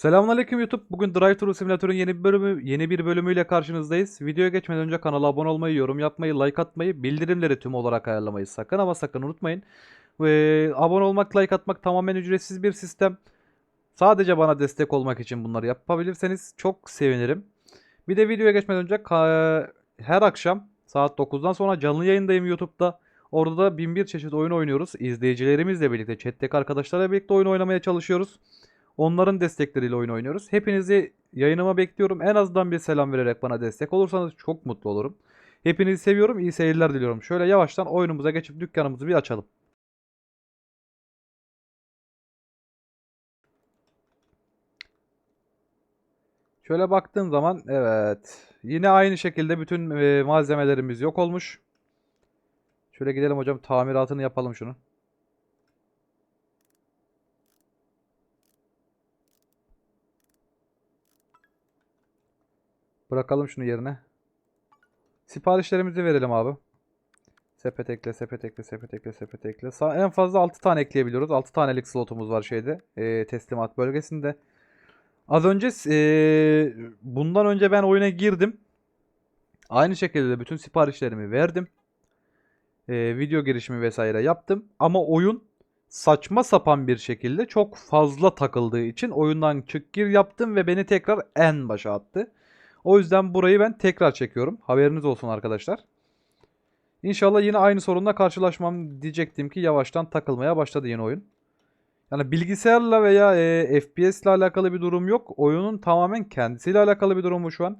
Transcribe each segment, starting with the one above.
Selamünaleyküm YouTube. Bugün Drive Thru Simülatör'ün yeni bir bölümü yeni bir bölümüyle karşınızdayız. Videoya geçmeden önce kanala abone olmayı, yorum yapmayı, like atmayı, bildirimleri tüm olarak ayarlamayı sakın ama sakın unutmayın. Ve abone olmak, like atmak tamamen ücretsiz bir sistem. Sadece bana destek olmak için bunları yapabilirseniz çok sevinirim. Bir de videoya geçmeden önce her akşam saat 9'dan sonra canlı yayındayım YouTube'da. Orada da bin bir çeşit oyun oynuyoruz. İzleyicilerimizle birlikte, chat'teki arkadaşlarla birlikte oyun oynamaya çalışıyoruz. Onların destekleriyle oyun oynuyoruz. Hepinizi yayınıma bekliyorum. En azından bir selam vererek bana destek olursanız çok mutlu olurum. Hepinizi seviyorum. İyi seyirler diliyorum. Şöyle yavaştan oyunumuza geçip dükkanımızı bir açalım. Şöyle baktığım zaman evet. Yine aynı şekilde bütün e, malzemelerimiz yok olmuş. Şöyle gidelim hocam tamiratını yapalım şunu. Bırakalım şunu yerine. Siparişlerimizi verelim abi. Sepet ekle, sepet ekle, sepet ekle, sepet ekle. En fazla 6 tane ekleyebiliyoruz. 6 tanelik slotumuz var şeyde. e, teslimat bölgesinde. Az önce e, bundan önce ben oyuna girdim. Aynı şekilde de bütün siparişlerimi verdim. E, video girişimi vesaire yaptım. Ama oyun saçma sapan bir şekilde çok fazla takıldığı için oyundan çık gir yaptım ve beni tekrar en başa attı. O yüzden burayı ben tekrar çekiyorum. Haberiniz olsun arkadaşlar. İnşallah yine aynı sorunla karşılaşmam diyecektim ki yavaştan takılmaya başladı yeni oyun. Yani bilgisayarla veya e, FPS ile alakalı bir durum yok. Oyunun tamamen kendisiyle alakalı bir durum bu şu an.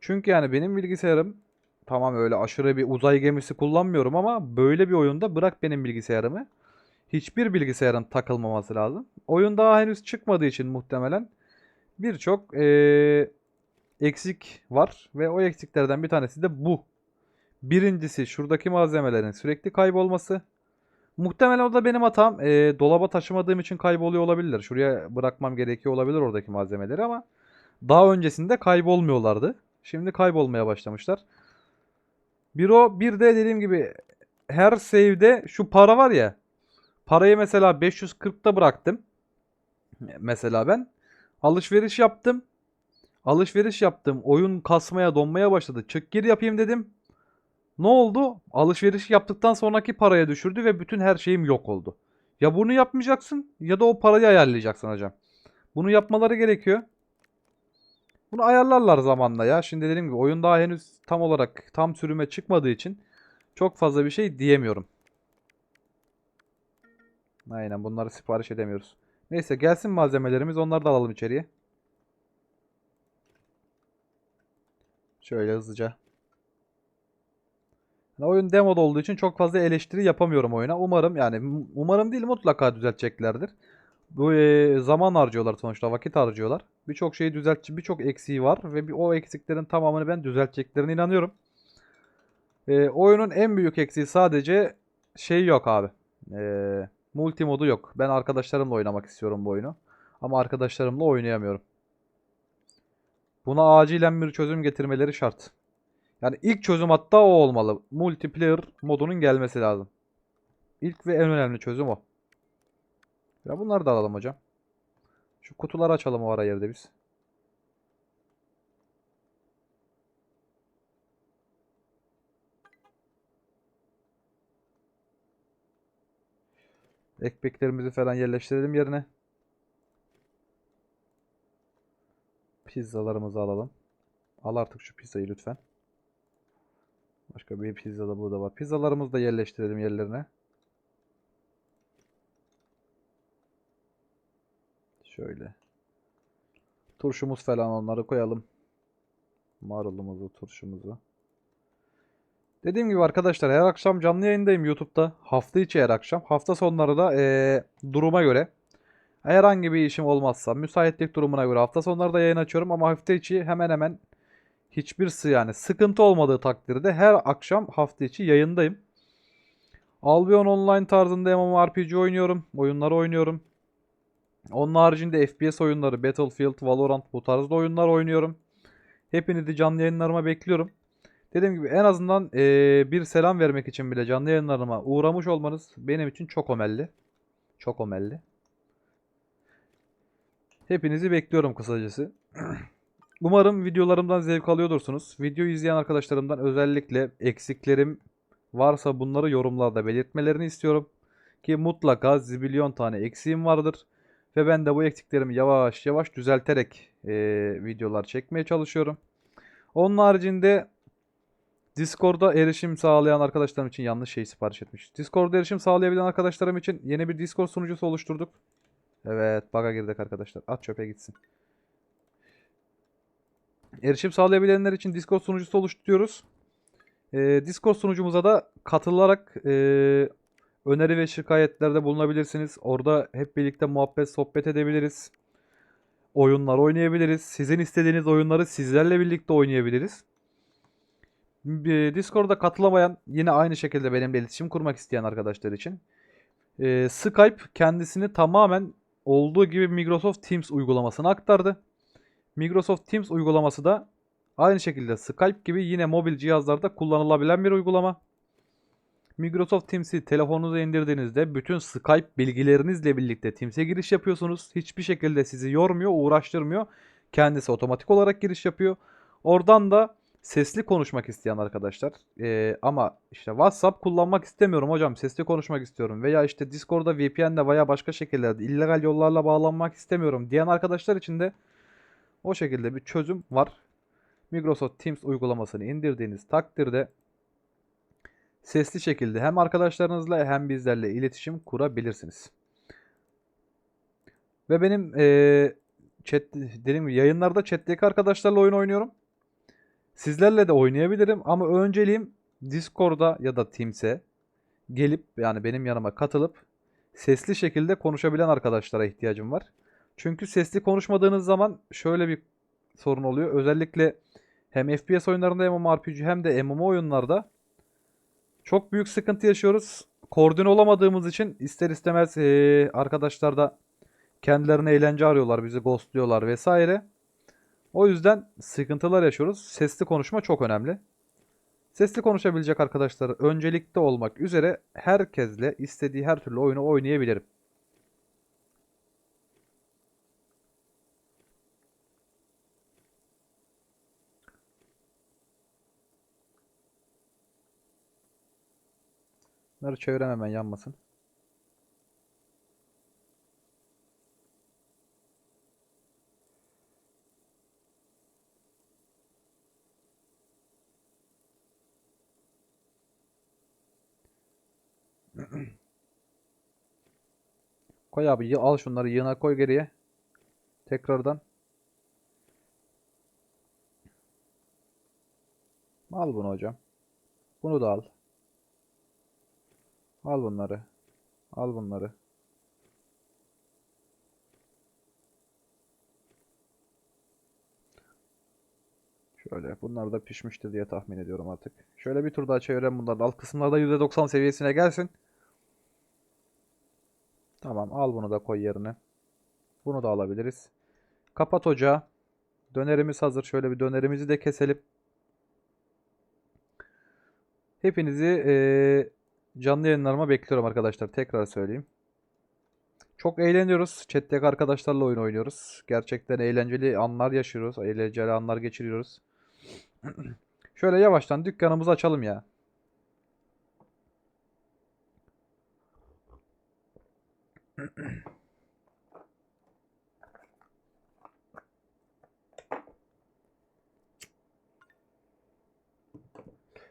Çünkü yani benim bilgisayarım tamam öyle aşırı bir uzay gemisi kullanmıyorum ama böyle bir oyunda bırak benim bilgisayarımı. Hiçbir bilgisayarın takılmaması lazım. Oyun daha henüz çıkmadığı için muhtemelen birçok e, eksik var ve o eksiklerden bir tanesi de bu. Birincisi şuradaki malzemelerin sürekli kaybolması. Muhtemelen o da benim hatam. E, dolaba taşımadığım için kayboluyor olabilir. Şuraya bırakmam gerekiyor olabilir oradaki malzemeleri ama daha öncesinde kaybolmuyorlardı. Şimdi kaybolmaya başlamışlar. Bir o bir de dediğim gibi her save'de şu para var ya. Parayı mesela 540'ta bıraktım. Mesela ben alışveriş yaptım. Alışveriş yaptım. Oyun kasmaya, donmaya başladı. Çık gir yapayım dedim. Ne oldu? Alışveriş yaptıktan sonraki paraya düşürdü ve bütün her şeyim yok oldu. Ya bunu yapmayacaksın ya da o parayı ayarlayacaksın hocam. Bunu yapmaları gerekiyor. Bunu ayarlarlar zamanla ya. Şimdi dediğim gibi oyun daha henüz tam olarak tam sürüme çıkmadığı için çok fazla bir şey diyemiyorum. Aynen bunları sipariş edemiyoruz. Neyse gelsin malzemelerimiz onları da alalım içeriye. Şöyle hızlıca. Yani oyun demoda olduğu için çok fazla eleştiri yapamıyorum oyuna. Umarım yani umarım değil mutlaka düzelteceklerdir. Bu e, zaman harcıyorlar sonuçta vakit harcıyorlar. Birçok şeyi düzeltçi birçok eksiği var ve bir, o eksiklerin tamamını ben düzelteceklerine inanıyorum. E, oyunun en büyük eksiği sadece şey yok abi. E, multi modu yok. Ben arkadaşlarımla oynamak istiyorum bu oyunu. Ama arkadaşlarımla oynayamıyorum. Buna acilen bir çözüm getirmeleri şart. Yani ilk çözüm hatta o olmalı. Multiplayer modunun gelmesi lazım. İlk ve en önemli çözüm o. Ya bunları da alalım hocam. Şu kutuları açalım o ara yerde biz. Ekmeklerimizi falan yerleştirelim yerine. Pizzalarımızı alalım. Al artık şu pizzayı lütfen. Başka bir pizza da burada var. Pizzalarımızı da yerleştirelim yerlerine. Şöyle. Turşumuz falan onları koyalım. Marulumuzu, turşumuzu. Dediğim gibi arkadaşlar her akşam canlı yayındayım YouTube'da. Hafta içi her akşam. Hafta sonları da eee, duruma göre. Herhangi bir işim olmazsa, müsaitlik durumuna göre hafta sonları da yayın açıyorum ama hafta içi hemen hemen hiçbir yani sıkıntı olmadığı takdirde her akşam hafta içi yayındayım. Albion Online tarzında MMORPG oynuyorum. Oyunları oynuyorum. Onun haricinde FPS oyunları, Battlefield, Valorant bu tarzda oyunlar oynuyorum. Hepinizi canlı yayınlarıma bekliyorum. Dediğim gibi en azından eee, bir selam vermek için bile canlı yayınlarıma uğramış olmanız benim için çok ömelli. Çok ömelli. Hepinizi bekliyorum kısacası. Umarım videolarımdan zevk alıyordursunuz. Videoyu izleyen arkadaşlarımdan özellikle eksiklerim varsa bunları yorumlarda belirtmelerini istiyorum. Ki mutlaka zibilyon tane eksiğim vardır. Ve ben de bu eksiklerimi yavaş yavaş düzelterek eee, videolar çekmeye çalışıyorum. Onun haricinde Discord'a erişim sağlayan arkadaşlarım için yanlış şey sipariş etmiş. Discord'a erişim sağlayabilen arkadaşlarım için yeni bir Discord sunucusu oluşturduk. Evet, bug'a girdik arkadaşlar. At çöpe gitsin. Erişim sağlayabilenler için Discord sunucusu oluşturuyoruz. Ee, Discord sunucumuza da katılarak e, öneri ve şikayetlerde bulunabilirsiniz. Orada hep birlikte muhabbet, sohbet edebiliriz. Oyunlar oynayabiliriz. Sizin istediğiniz oyunları sizlerle birlikte oynayabiliriz. Discord'a katılamayan yine aynı şekilde benimle iletişim kurmak isteyen arkadaşlar için e, Skype kendisini tamamen olduğu gibi Microsoft Teams uygulamasına aktardı. Microsoft Teams uygulaması da aynı şekilde Skype gibi yine mobil cihazlarda kullanılabilen bir uygulama. Microsoft Teams'i telefonunuza indirdiğinizde bütün Skype bilgilerinizle birlikte Teams'e giriş yapıyorsunuz. Hiçbir şekilde sizi yormuyor, uğraştırmıyor. Kendisi otomatik olarak giriş yapıyor. Oradan da sesli konuşmak isteyen arkadaşlar eee, ama işte WhatsApp kullanmak istemiyorum hocam sesli konuşmak istiyorum veya işte Discord'da VPN'le veya başka şekillerde illegal yollarla bağlanmak istemiyorum diyen arkadaşlar için de o şekilde bir çözüm var. Microsoft Teams uygulamasını indirdiğiniz takdirde sesli şekilde hem arkadaşlarınızla hem bizlerle iletişim kurabilirsiniz. Ve benim eee chat dediğim gibi yayınlarda chat'teki arkadaşlarla oyun oynuyorum. Sizlerle de oynayabilirim ama önceliğim Discord'a ya da Teams'e gelip yani benim yanıma katılıp sesli şekilde konuşabilen arkadaşlara ihtiyacım var. Çünkü sesli konuşmadığınız zaman şöyle bir sorun oluyor. Özellikle hem FPS oyunlarında hem MMORPG hem de MMO oyunlarda çok büyük sıkıntı yaşıyoruz. Koordine olamadığımız için ister istemez eee, arkadaşlar da kendilerine eğlence arıyorlar, bizi ghostluyorlar vesaire. O yüzden sıkıntılar yaşıyoruz. Sesli konuşma çok önemli. Sesli konuşabilecek arkadaşlar öncelikli olmak üzere herkesle istediği her türlü oyunu oynayabilirim. Bunları çevirem hemen yanmasın. Koy abi al şunları yığına koy geriye. Tekrardan. Al bunu hocam. Bunu da al. Al bunları. Al bunları. Şöyle bunlar da pişmiştir diye tahmin ediyorum artık. Şöyle bir tur daha çevirelim bunları. Alt kısımlarda %90 seviyesine gelsin. Tamam al bunu da koy yerine. Bunu da alabiliriz. Kapat ocağı. Dönerimiz hazır. Şöyle bir dönerimizi de keselim. Hepinizi eee, canlı yayınlarıma bekliyorum arkadaşlar. Tekrar söyleyeyim. Çok eğleniyoruz. Chat'teki arkadaşlarla oyun oynuyoruz. Gerçekten eğlenceli anlar yaşıyoruz. Eğlenceli anlar geçiriyoruz. Şöyle yavaştan dükkanımızı açalım ya.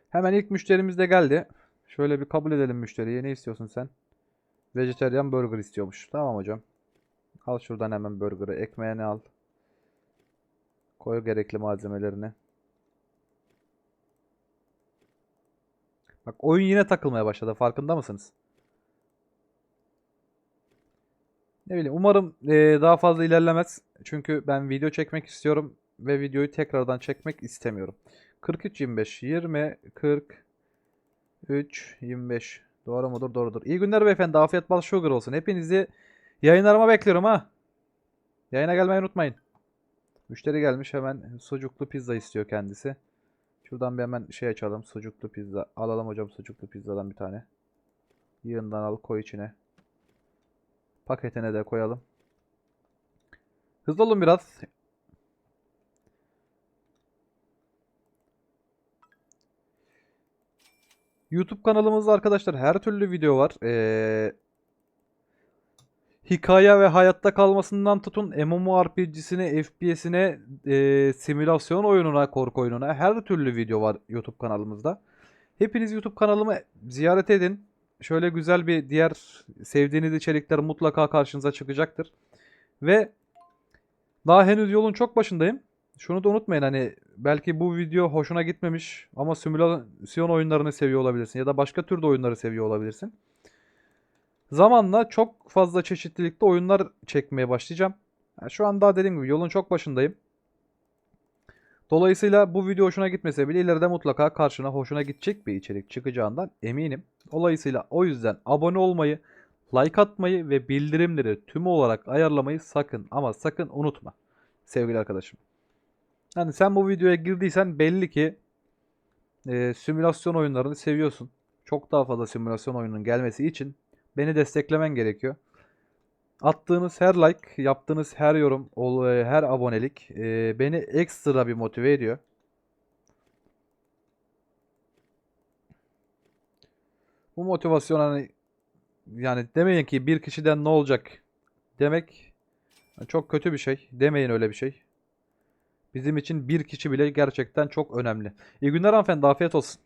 Hemen ilk müşterimiz de geldi. Şöyle bir kabul edelim müşteriyi. Ne istiyorsun sen? Vejetaryen burger istiyormuş. Tamam hocam. Al şuradan hemen burger'ı. Ekmeğini al. Koy gerekli malzemelerini. Bak oyun yine takılmaya başladı. Farkında mısınız? Ne bileyim umarım eee, daha fazla ilerlemez. Çünkü ben video çekmek istiyorum ve videoyu tekrardan çekmek istemiyorum. 43 25 20 43 25 Doğru mudur? Doğrudur. İyi günler beyefendi. Afiyet bal sugar olsun. Hepinizi yayınlarıma bekliyorum ha. Yayına gelmeyi unutmayın. Müşteri gelmiş hemen sucuklu pizza istiyor kendisi. Şuradan bir hemen şey açalım. Sucuklu pizza. Alalım hocam sucuklu pizzadan bir tane. Yığından al koy içine. Paketine de koyalım. Hızlı olun biraz. YouTube kanalımızda arkadaşlar her türlü video var. Ee, hikaye ve hayatta kalmasından tutun MMORPG'sine, FPS'ine, ee, simülasyon oyununa, korku oyununa her türlü video var YouTube kanalımızda. Hepiniz YouTube kanalımı ziyaret edin. Şöyle güzel bir diğer sevdiğiniz içerikler mutlaka karşınıza çıkacaktır. Ve daha henüz yolun çok başındayım. Şunu da unutmayın hani belki bu video hoşuna gitmemiş ama simülasyon oyunlarını seviyor olabilirsin ya da başka türde oyunları seviyor olabilirsin. Zamanla çok fazla çeşitlilikte oyunlar çekmeye başlayacağım. Yani şu an daha dediğim gibi yolun çok başındayım. Dolayısıyla bu video hoşuna gitmese bile ileride mutlaka karşına hoşuna gidecek bir içerik çıkacağından eminim. Dolayısıyla o yüzden abone olmayı, like atmayı ve bildirimleri tüm olarak ayarlamayı sakın ama sakın unutma sevgili arkadaşım. Yani sen bu videoya girdiysen belli ki e, simülasyon oyunlarını seviyorsun. Çok daha fazla simülasyon oyununun gelmesi için beni desteklemen gerekiyor. Attığınız her like, yaptığınız her yorum, e, her abonelik e, beni ekstra bir motive ediyor. Bu motivasyon hani yani demeyin ki bir kişiden ne olacak demek çok kötü bir şey. Demeyin öyle bir şey. Bizim için bir kişi bile gerçekten çok önemli. İyi günler hanımefendi. Afiyet olsun.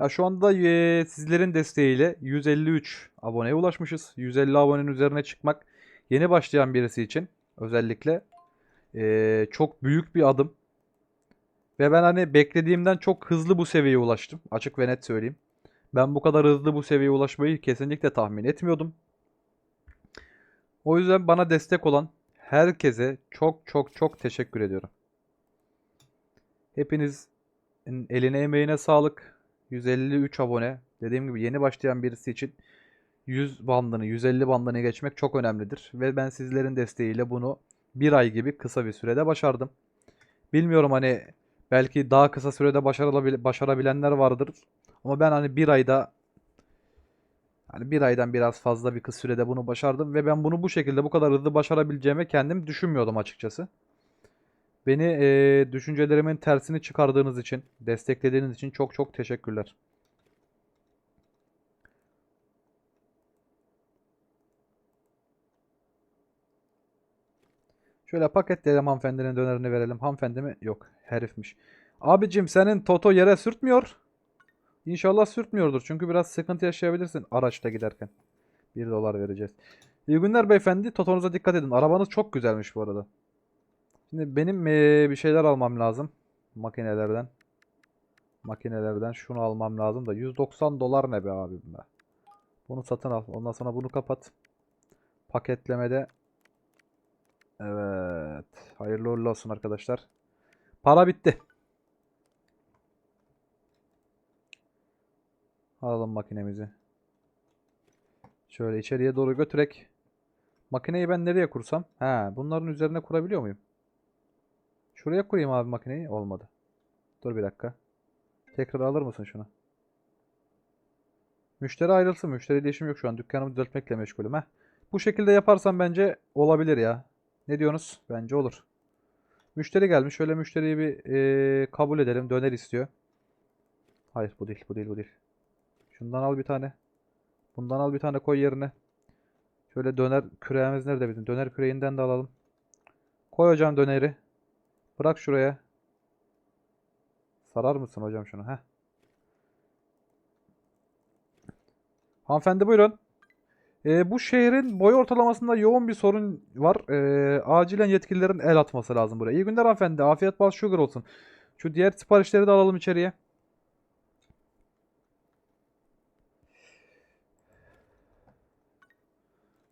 Ya şu anda eee, sizlerin desteğiyle 153 aboneye ulaşmışız. 150 abonenin üzerine çıkmak yeni başlayan birisi için özellikle eee, çok büyük bir adım. Ve ben hani beklediğimden çok hızlı bu seviyeye ulaştım. Açık ve net söyleyeyim. Ben bu kadar hızlı bu seviyeye ulaşmayı kesinlikle tahmin etmiyordum. O yüzden bana destek olan herkese çok çok çok teşekkür ediyorum. Hepiniz eline emeğine sağlık. 153 abone. Dediğim gibi yeni başlayan birisi için 100 bandını, 150 bandını geçmek çok önemlidir. Ve ben sizlerin desteğiyle bunu bir ay gibi kısa bir sürede başardım. Bilmiyorum hani belki daha kısa sürede başarabil- başarabilenler vardır. Ama ben hani bir ayda hani bir aydan biraz fazla bir kısa sürede bunu başardım ve ben bunu bu şekilde bu kadar hızlı başarabileceğimi kendim düşünmüyordum açıkçası. Beni eee, düşüncelerimin tersini çıkardığınız için, desteklediğiniz için çok çok teşekkürler. Şöyle paketleyelim hanımefendinin dönerini verelim. Hanımefendi mi? Yok. Herifmiş. Abicim senin Toto yere sürtmüyor. İnşallah sürtmüyordur. Çünkü biraz sıkıntı yaşayabilirsin araçta giderken. 1 dolar vereceğiz. İyi günler beyefendi. Totonuza dikkat edin. Arabanız çok güzelmiş bu arada. Şimdi benim eee, bir şeyler almam lazım. Makinelerden. Makinelerden şunu almam lazım da 190 dolar ne be abim be. Bunu satın al. Ondan sonra bunu kapat. Paketlemede. Evet. Hayırlı uğurlu olsun arkadaşlar. Para bitti. Alalım makinemizi. Şöyle içeriye doğru götürek. Makineyi ben nereye kursam? He, bunların üzerine kurabiliyor muyum? Şuraya kurayım abi makineyi. Olmadı. Dur bir dakika. Tekrar alır mısın şunu? Müşteri ayrılsın. Müşteri değişim yok şu an. Dükkanımı düzeltmekle meşgulüm. Heh. Bu şekilde yaparsam bence olabilir ya. Ne diyorsunuz? Bence olur. Müşteri gelmiş. Şöyle müşteriyi bir eee, kabul edelim. Döner istiyor. Hayır bu değil. Bu değil. Bu değil. Şundan al bir tane. Bundan al bir tane koy yerine. Şöyle döner küreğimiz nerede bizim? Döner küreğinden de alalım. Koy hocam döneri. Bırak şuraya. Sarar mısın hocam şunu? Heh. Hanımefendi buyurun. Ee, bu şehrin boy ortalamasında yoğun bir sorun var. Ee, acilen yetkililerin el atması lazım buraya. İyi günler hanımefendi. Afiyet bal sugar olsun. Şu diğer siparişleri de alalım içeriye.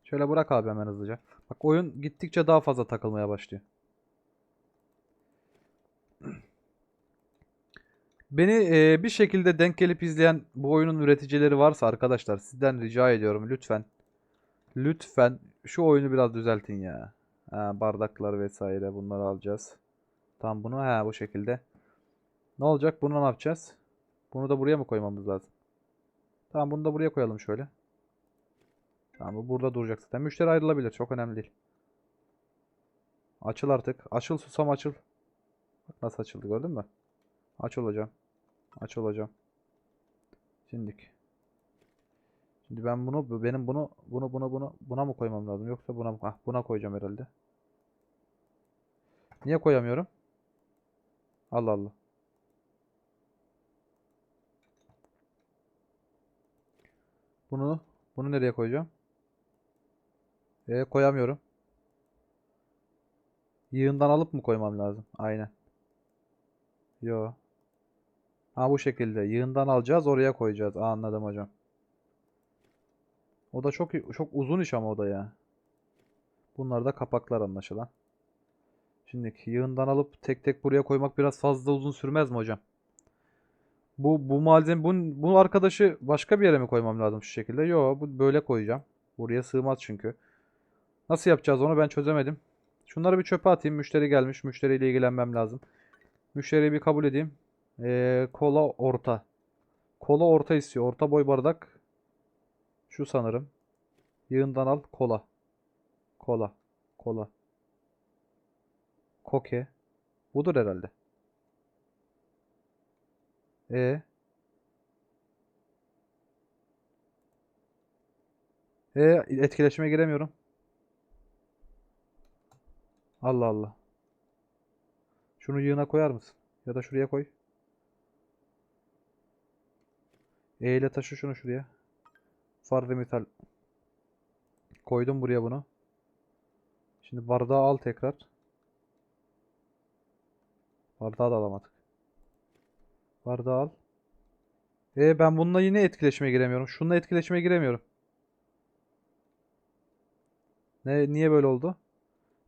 Şöyle bırak abi hemen hızlıca. Bak oyun gittikçe daha fazla takılmaya başlıyor. Beni e, bir şekilde denk gelip izleyen bu oyunun üreticileri varsa arkadaşlar sizden rica ediyorum lütfen. Lütfen şu oyunu biraz düzeltin ya. Ha, bardaklar vesaire bunları alacağız. Tamam bunu ha bu şekilde. Ne olacak? Bunu ne yapacağız? Bunu da buraya mı koymamız lazım? Tamam bunu da buraya koyalım şöyle. Tamam bu burada duracak zaten. Müşteri ayrılabilir. Çok önemli değil. Açıl artık. Açıl susam açıl. Bak nasıl açıldı gördün mü? Açıl hocam. Açıl hocam. Şimdik. Şimdi ben bunu bu- benim bunu bunu bunu bunu buna mı koymam lazım yoksa buna mı? Ah, buna koyacağım herhalde. Niye koyamıyorum? Allah Allah. Bunu bunu nereye koyacağım? E koyamıyorum. Yığından alıp mı koymam lazım? Aynen. Yo. Ha bu şekilde. Yığından alacağız, oraya koyacağız. Aa, anladım hocam. O da çok çok uzun iş ama o da ya. Bunlar da kapaklar anlaşılan. Şimdi yığından alıp tek tek buraya koymak biraz fazla uzun sürmez mi hocam? Bu bu malzeme bu, bu arkadaşı başka bir yere mi koymam lazım şu şekilde? Yo, bu böyle koyacağım. Buraya sığmaz çünkü. Nasıl yapacağız onu ben çözemedim. Şunları bir çöpe atayım. Müşteri gelmiş. Müşteriyle ilgilenmem lazım. Müşteriyi bir kabul edeyim. Ee, kola orta. Kola orta istiyor. Orta boy bardak. Şu sanırım. Yığından al. Kola. Kola. Kola. Koke. Budur herhalde. E. E etkileşime giremiyorum. Allah Allah. Şunu yığına koyar mısın? Ya da şuraya koy. E ile taşı şunu şuraya. Farlı metal. Koydum buraya bunu. Şimdi bardağı al tekrar. Bardağı da alamadık. Bardağı al. E ben bununla yine etkileşime giremiyorum. Şununla etkileşime giremiyorum. Ne niye böyle oldu?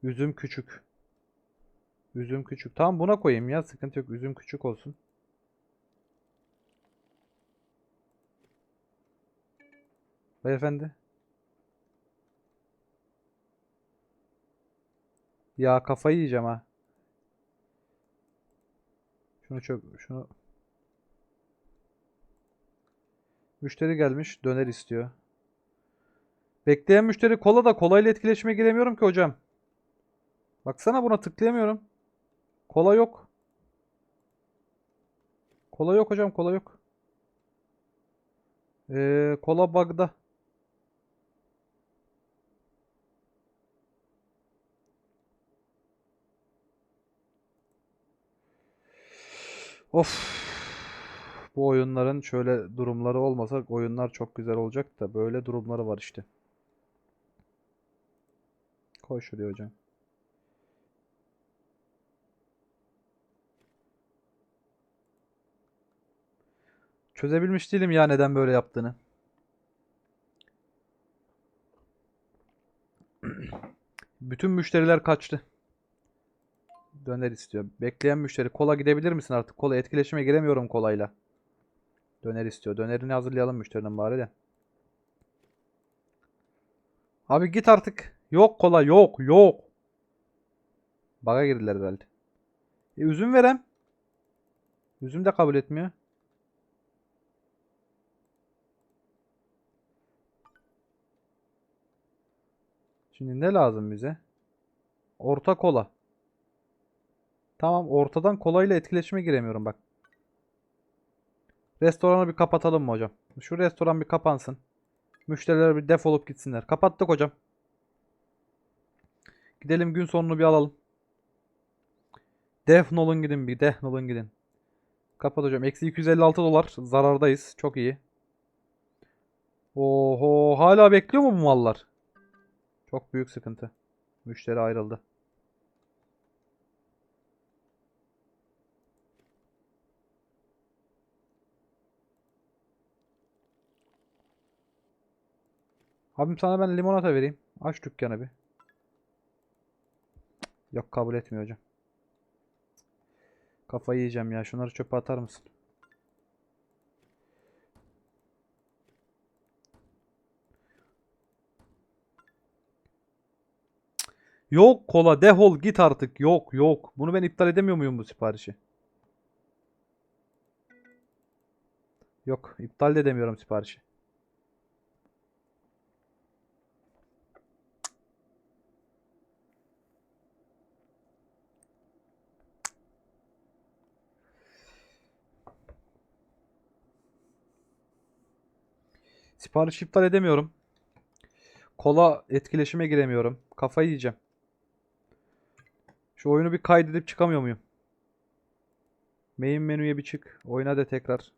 Üzüm küçük. Üzüm küçük. Tamam buna koyayım ya. Sıkıntı yok. Üzüm küçük olsun. Beyefendi. Ya kafayı yiyeceğim ha. Şunu çöp, şunu. Müşteri gelmiş, döner istiyor. Bekleyen müşteri kola da kolayla etkileşime giremiyorum ki hocam. Baksana buna tıklayamıyorum. Kola yok. Kola yok hocam, kola yok. Ee, kola bug'da. Of. Bu oyunların şöyle durumları olmasa oyunlar çok güzel olacak da böyle durumları var işte. Koy şuraya hocam. Çözebilmiş değilim ya neden böyle yaptığını. Bütün müşteriler kaçtı. Döner istiyor. Bekleyen müşteri. Kola gidebilir misin artık? Kola etkileşime giremiyorum kolayla. Döner istiyor. Dönerini hazırlayalım müşterinin bari de. Abi git artık. Yok kola yok yok. Baga girdiler herhalde. E, üzüm verem. Üzüm de kabul etmiyor. Şimdi ne lazım bize? Orta kola. Tamam ortadan kolayla etkileşime giremiyorum bak. Restoranı bir kapatalım mı hocam? Şu restoran bir kapansın. Müşteriler bir defolup gitsinler. Kapattık hocam. Gidelim gün sonunu bir alalım. Defnolun gidin bir. Defnolun gidin. Kapat hocam. Eksi 256 dolar. Zarardayız. Çok iyi. Oho. Hala bekliyor mu bu mallar? Çok büyük sıkıntı. Müşteri ayrıldı. Abim sana ben limonata vereyim. Aç dükkanı bir. Yok kabul etmiyor hocam. Kafayı yiyeceğim ya. Şunları çöpe atar mısın? Yok kola defol git artık. Yok yok. Bunu ben iptal edemiyor muyum bu siparişi? Yok iptal de edemiyorum siparişi. Sipariş iptal edemiyorum. Kola etkileşime giremiyorum. Kafayı yiyeceğim. Şu oyunu bir kaydedip çıkamıyor muyum? Main menüye bir çık. Oyna de tekrar.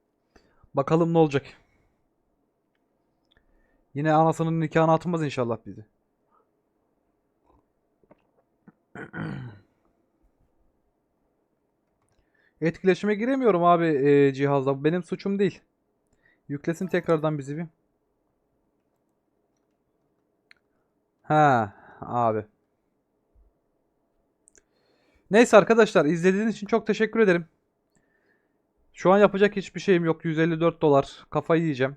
Bakalım ne olacak. Yine anasının nikahına atmaz inşallah bizi. Etkileşime giremiyorum abi e, cihazla. Benim suçum değil. Yüklesin tekrardan bizi bir. Ha abi. Neyse arkadaşlar izlediğiniz için çok teşekkür ederim. Şu an yapacak hiçbir şeyim yok. 154 dolar. Kafayı yiyeceğim.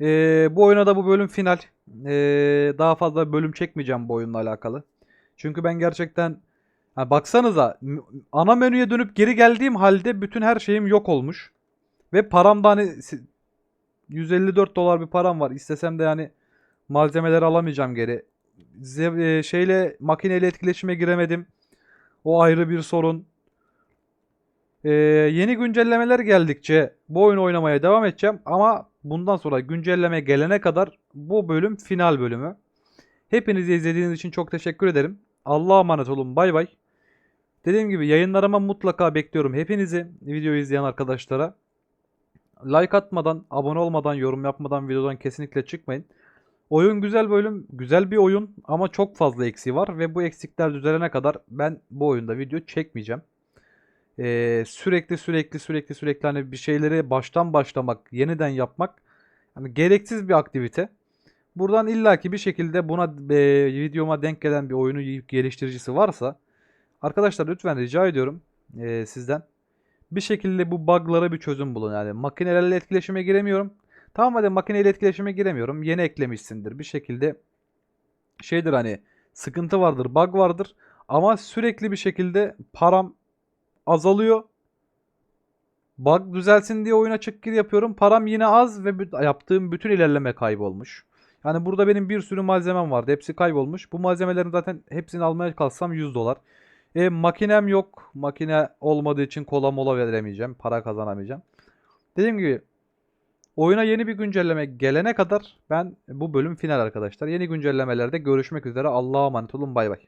Ee, bu oyuna da bu bölüm final. Ee, daha fazla bölüm çekmeyeceğim bu oyunla alakalı. Çünkü ben gerçekten ha, baksanıza ana menüye dönüp geri geldiğim halde bütün her şeyim yok olmuş. Ve param da hani si- 154 dolar bir param var. İstesem de yani malzemeleri alamayacağım geri. Ze- e, şeyle makineyle etkileşime giremedim. O ayrı bir sorun. Ee, yeni güncellemeler geldikçe bu oyunu oynamaya devam edeceğim. Ama bundan sonra güncelleme gelene kadar bu bölüm final bölümü. Hepinizi izlediğiniz için çok teşekkür ederim. Allah'a emanet olun. Bay bay. Dediğim gibi yayınlarıma mutlaka bekliyorum hepinizi videoyu izleyen arkadaşlara. Like atmadan, abone olmadan, yorum yapmadan videodan kesinlikle çıkmayın. Oyun güzel bölüm, güzel bir oyun ama çok fazla eksiği var ve bu eksikler düzelene kadar ben bu oyunda video çekmeyeceğim. Ee, sürekli sürekli sürekli sürekli hani bir şeyleri baştan başlamak, yeniden yapmak hani gereksiz bir aktivite. Buradan illaki bir şekilde buna e, videoma denk gelen bir oyunu geliştiricisi varsa arkadaşlar lütfen rica ediyorum e, sizden bir şekilde bu bug'lara bir çözüm bulun. Yani makinelerle etkileşime giremiyorum. Tamam hadi makineyle etkileşime giremiyorum. Yeni eklemişsindir. Bir şekilde şeydir hani sıkıntı vardır, bug vardır. Ama sürekli bir şekilde param azalıyor. Bug düzelsin diye oyuna çık gir yapıyorum. Param yine az ve yaptığım bütün ilerleme kaybolmuş. Yani burada benim bir sürü malzemem vardı. Hepsi kaybolmuş. Bu malzemelerin zaten hepsini almaya kalksam 100 dolar. E, makinem yok. Makine olmadığı için kola mola veremeyeceğim. Para kazanamayacağım. Dediğim gibi oyuna yeni bir güncelleme gelene kadar ben bu bölüm final arkadaşlar. Yeni güncellemelerde görüşmek üzere. Allah'a emanet olun. Bay bay.